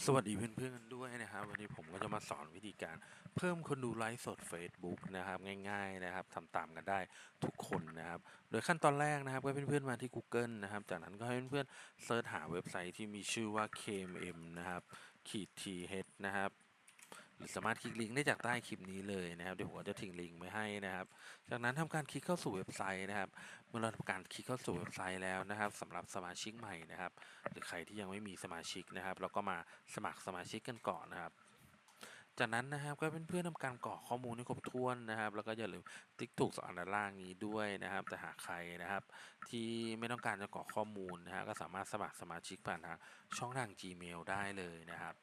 สวัสดีเพื่อนๆกันด้วยนะครับวันนี้ผมก็จะมาสอนวิธีการเพิ่มคนดูไลฟ์สด Facebook นะครับง่ายๆนะครับทำตามกันได้ทุกคนนะครับ โดยขั้นตอนแรกนะครับก็ให้เพื่อนๆมาที่ Google นะครับจากนั้นก็ให้เพื่อนๆเซิร์ชหาเว็บไซต์ที่มีชื่อว่า KMM นะครับขีด th นะครับ สามารถคลิกลิงก์ได้จากใต้คลิปนี้เลยนะครับเดี๋ยวผมจะทิ้งลิงก์ไว้ให้นะครับ จากนั้นทำการคลิกเข้าสู่เว็บไซต์นะครับ เมื่อเราทำการคลิกเข้าสู่เว็บไซต์แล้วนะครับสำหรับสมาชิกใหม่นะครับ หรือใครที่ยังไม่มีสมาชิกนะครับ เราก็มาสมัครสมาชิกกันก่อนนะครับจากนั้นนะครับก็เป็นเพื่อนๆทำการกรอกข้อมูลให้ครบถ้วนนะครับ แล้วก็อย่าลืมติ๊กถูกสอนด้านล่างนี้ด้วยนะครับ แต่หากใครนะครับ ที่ไม่ต้องการจะกรอกข้อมูลนะฮะก็สามารถสมัครสมาชิกผ่านทางช่องทาง Gmail ได้เลยนะครับ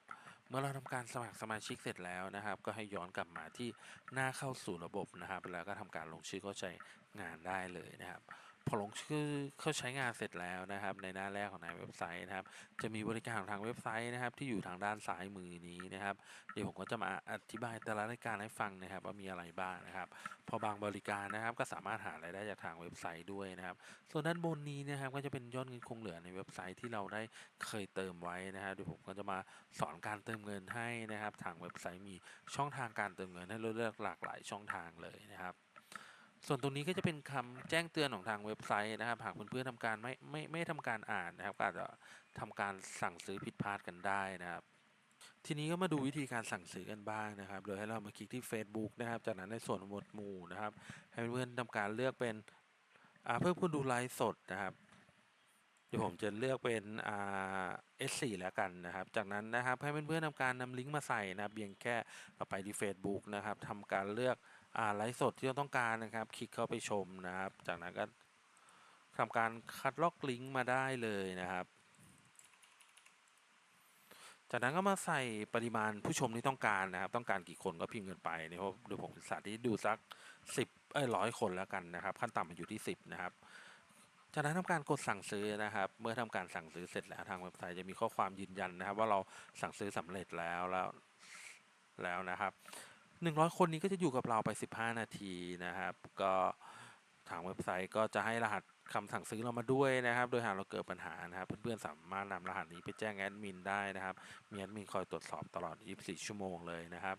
เมื่อเราทำการสมัครสมาชิกเสร็จแล้วนะครับ ก็ให้ย้อนกลับมาที่หน้าเข้าสู่ระบบนะครับ แล้วก็ทำการลงชื่อเข้าใช้งานได้เลยนะครับ พอลงชื่อเข้าใช้งานเสร็จแล้วนะครับ ในหน้าแรกของในเว็บไซต์นะครับ จะมีบริการของทางเว็บไซต์นะครับ ที่อยู่ทางด้านซ้ายมือนี้นะครับ เดี๋ยวผมก็จะมาอธิบายแต่ละรายการให้ฟังนะครับ ว่ามีอะไรบ้างนะครับ พอบางบริการนะครับ ก็สามารถหารายได้จากทางเว็บไซต์ด้วยนะครับ ส่วนด้านบนนี้นะครับ ก็จะเป็นยอดเงินคงเหลือในเว็บไซต์ที่เราได้เคยเติมไว้นะครับเดี๋ยวผมก็จะมาสอนการเติมเงินให้นะครับ ทางเว็บไซต์มีช่องทางการเติมเงินให้เราเลือกหลากหลายช่องทางเลยนะครับ ส่วนตรงนี้ก็จะเป็นคำแจ้งเตือนของทางเว็บไซต์นะครับ หากเพื่อนๆทำการไม่ไม่ไม่ทำการอ่านนะครับ ก็อาจจะทำการสั่งซื้อผิดพลาดกันได้นะครับ ทีนี้ก็มาดูวิธีการสั่งซื้อกันบ้างนะครับ โดยให้เรามาคลิกที่ Facebook นะครับ จากนั้นในส่วนหมวดหมู่นะครับ ให้เพื่อนๆทำการเลือกเป็นอ่าเพิ่มคนดูไลฟ์สดนะครับเดี๋ยวผมจะเลือกเป็นอ่า S4 แล้วกันนะครับ จากนั้นนะครับให้เพื่อนๆทำการนำลิงก์มาใส่นะครับเพียงแค่เราไปที่ Facebook นะครับทำการเลือก ไลฟ์สดที่เราต้องการนะครับ คลิกเข้าไปชมนะครับ จากนั้นก็ทำการคัดลอกลิงก์มาได้เลยนะครับ จากนั้นก็มาใส่ปริมาณผู้ชมที่ต้องการนะครับ ต้องการกี่คนก็พิมพ์กันไปนะครับเดี๋ยผมสาธิตดูสักสิบเอ้ยร้อยคนแล้วกันนะครับ ขั้นต่ำมันอยู่ที่สิบนะครับจากนั้นทำการกดสั่งซื้อนะครับ เมื่อทำการสั่งซื้อเสร็จแล้วทางเว็บไซต์จะมีข้อความยืนยันนะครับ ว่าเราสั่งซื้อสำเร็จแล้วแล้วแล้วนะครับ หนึ่งร้อยคนนี้ก็จะอยู่กับเราไปสิบห้านาทีนะครับ ก็ทางเว็บไซต์ก็จะให้รหัสคำสั่งซื้อเรามาด้วยนะครับ โดยหากเราเกิดปัญหานะครับ เพื่อนๆสามารถนำรหัสนี้ไปแจ้งแอดมินได้นะครับ มีแอดมินคอยตรวจสอบตลอด 24 ชั่วโมงเลยนะครับ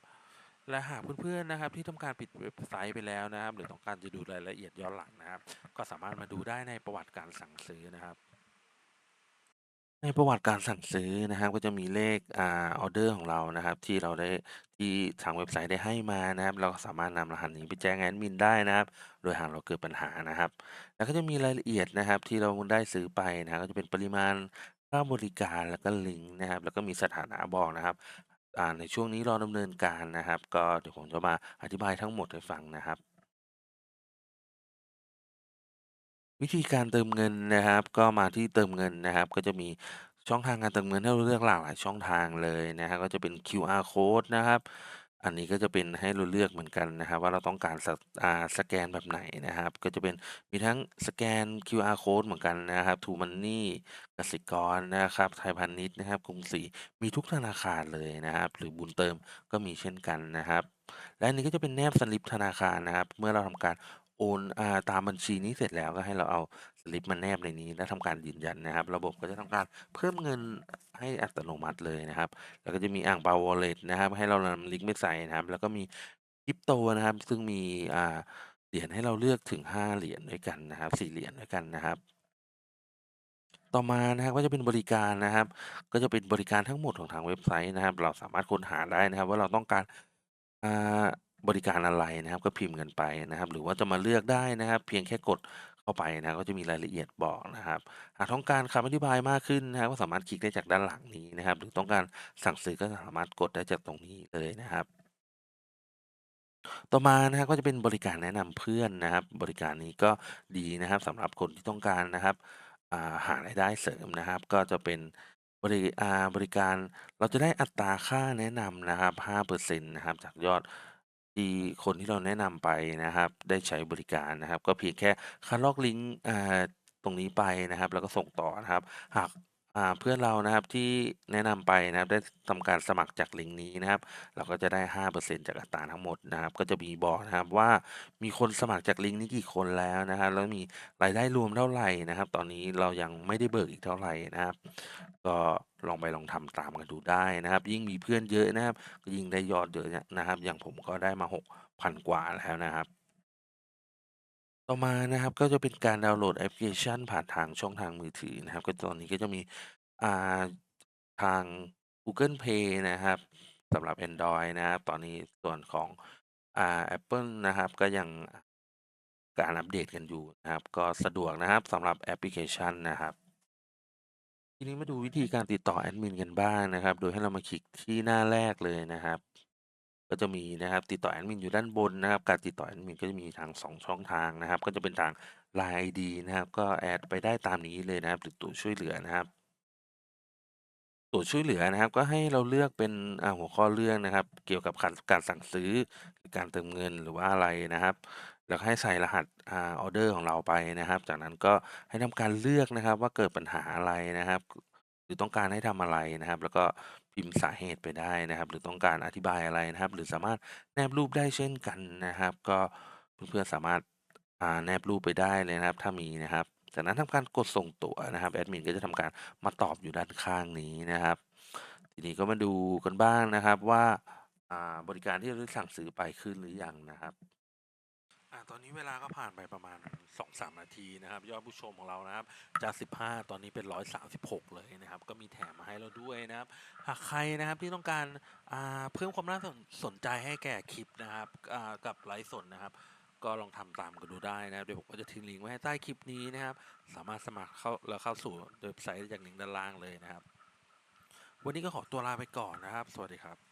และหากเพื่อนๆนะครับที่ทำการปิดเว็บไซต์ไปแล้วนะครับ หรือต้องการจะดูรายละเอียดย้อนหลังนะครับ ก็สามารถมาดูได้ในประวัติการสั่งซื้อนะครับ ในประวัติการสั่งซื้อนะครับ ก็จะมีเลข อ่า ออเดอร์ของเรานะครับ ที่เราได้ ที่ทางเว็บไซต์ได้ให้มานะครับ เราก็สามารถนำรหัสนี้ไปแจ้งแอดมินได้นะครับ โดยหากเราเกิดปัญหานะครับ แล้วก็จะมีรายละเอียดนะครับ ที่เราได้ซื้อไปนะครับ ก็จะเป็นปริมาณ ค่าบริการ แล้วก็ลิงก์นะครับ แล้วก็มีสถานะบอกนะครับ อ่า ในช่วงนี้รอดำเนินการนะครับ ก็เดี๋ยวผมจะมาอธิบายทั้งหมดให้ฟังนะครับ วิธีการเติมเงินนะครับ ก็มาที่เติมเงินนะครับ ก็จะมีช่องทางการเติมเงินให้เราเลือกหลากหลายช่องทางเลยนะครับก็จะเป็น QR code นะครับ อันนี้ก็จะเป็นให้เราเลือกเหมือนกันนะครับ ว่าเราต้องการสอ่าสแกนแบบไหนนะครับ ก็จะเป็นมีทั้งสแกน QR code เหมือนกันนะครับ True Money กสิกรนะครับ ไทยพาณิชย์นะครับกรุงศรีมีทุกธนาคารเลยนะครับ หรือบุญเติมก็มีเช่นกันนะครับ และอันนี้ก็จะเป็นแนบสลิปธนาคารนะครับ เมื่อเราทำการ โอน อ่า ตามบัญชีนี้เสร็จแล้วก็ให้เราเอาสลิปมาแนบในนี้ แล้วทำการยืนยันนะครับ ระบบก็จะทำการเพิ่มเงินให้อัตโนมัติเลยนะครับ แล้วก็จะมีอ่างเปา Wallet นะครับ ให้เรานำลิงก์ไปใส่นะครับ แล้วก็มีคริปโตนะครับ ซึ่งมี อ่า เหรียญให้เราเลือกถึง5เหรียญด้วยกันนะครับ4เหรียญด้วยกันนะครับต่อมานะครับก็จะเป็นบริการนะครับ ก็จะเป็นบริการทั้งหมดของทางเว็บไซต์นะครับ เราสามารถค้นหาได้นะครับ ว่าเราต้องการอ่า บริการอะไรนะครับ ก็พิมพ์กันไปนะครับ หรือว่าจะมาเลือกได้นะครับ เพียงแค่กดเข้าไปนะก็จะมีรายละเอียดบอกนะครับหากต้องการคำอธิบายมากขึ้นนะครับก็สามารถคลิกได้จากด้านหลังนี้นะครับ หรือต้องการสั่งซื้อก็สามารถกดได้จากตรงนี้เลยนะครับต่อมานะครับก็จะเป็นบริการแนะนำเพื่อนนะครับ บริการนี้ก็ดีนะครับสำหรับคนที่ต้องการนะครับาหารายได้เสริมนะครับ ก็จะเป็นบริบริการเราจะได้อัตราค่าแนะนำนะครับ5%นะครับจากยอด ที่คนที่เราแนะนำไปนะครับ ได้ใช้บริการนะครับ ก็เพียงแค่คัดลอกลิงก์อ่าตรงนี้ไปนะครับ แล้วก็ส่งต่อนะครับ หาก อ่า เพื่อนเรานะครับที่แนะนำไปนะครับ ได้ทำการสมัครจากลิงก์นี้นะครับ เราก็จะได้ 5%จากอัตราทั้งหมดนะครับ ก็จะมีบอกนะครับว่ามีคนสมัครจากลิงก์นี้กี่คนแล้วนะครับ แล้วมีรายได้รวมเท่าไหร่นะครับ ตอนนี้เรายังไม่ได้เบิกอีกเท่าไหร่นะครับ ก็ลองไปลองทำตามกันดูได้นะครับ ยิ่งมีเพื่อนเยอะนะครับ ก็ยิ่งได้ยอดเยอะนะครับ อย่างผมก็ได้มา 6,000 กว่าแล้วนะครับ ต่อมานะครับ ก็จะเป็นการดาวน์โหลดแอปพลิเคชันผ่านทางช่องทางมือถือนะครับ ก็ตอนนี้ก็จะมีอ่าทาง Google Play นะครับสำหรับ Android นะครับ ตอนนี้ส่วนของอ่า Apple นะครับ ก็ยังการอัปเดตกันอยู่นะครับ ก็สะดวกนะครับสำหรับแอปพลิเคชันนะครับ ทีนี้มาดูวิธีการติดต่อแอดมินกันบ้างนะครับ โดยให้เรามาคลิกที่หน้าแรกเลยนะครับ ก็จะมีนะครับติดต่อแอดมินอยู่ด้านบนนะครับ การติดต่อแอดมินก็จะมีทาง 2 ช่องทางนะครับ ก็จะเป็นทาง Line ID นะครับ ก็แอดไปได้ตามนี้เลยนะครับหรือตัวช่วยเหลือนะครับ ตัวช่วยเหลือนะครับ ก็ให้เราเลือกเป็นหัวข้อเรื่องนะครับ เกี่ยวกับการการสั่งซื้อหรือการเติมเงินหรือว่าอะไรนะครับแล้วให้ใส่รหัสอ่าออเดอร์ของเราไปนะครับ จากนั้นก็ให้ทำการเลือกนะครับว่าเกิดปัญหาอะไรนะครับ รือต้องการให้ทำอะไรนะครับ แล้วก็พิมพ์สาเหตุไปได้นะครับ หรือต้องการอธิบายอะไรนะครับ หรือสามารถแนบรูปได้เช่นกันนะครับ ก็เพื่อนๆสามารถาแนบรูปไปได้เลยนะครับ ถ้ามีนะครับจากนั้นทำการกดส่งตั๋วนะครับแอดมินก็จะทำการมาตอบอยู่ด้านข้างนี้นะครับ ทีนี้ก็มาดูกันบ้างนะครับว่าาบริการที่เราสั่งซื้อไปขึ้นหรือยังนะครับอตอนนี้เวลาก็ผ่านไปประมาณ2-3นา ทีนะครับยอดผู้ชมของเรานะครับจาก 15 ตอนนี้เป็น 136 เลยนะครับก็มีแถมมาให้เราด้วยนะครับ หากใครนะครับที่ต้องการาเพิ่มความน่าสนใจให้แก่คลิปนะครับกับไลฟ์สดนะครับก็ลองทำตามกันดูได้นะครับเดี๋ยวผมก็จะทิ้งลิงก์ไว้ให้ใต้คลิปนี้นะครับ สามารถสมัครเข้าแล้วเข้าสู่เว็บไซต์จากลิงก์ด้านล่างเลยนะครับ วันนี้ก็ขอตัวลาไปก่อนนะครับ สวัสดีครับ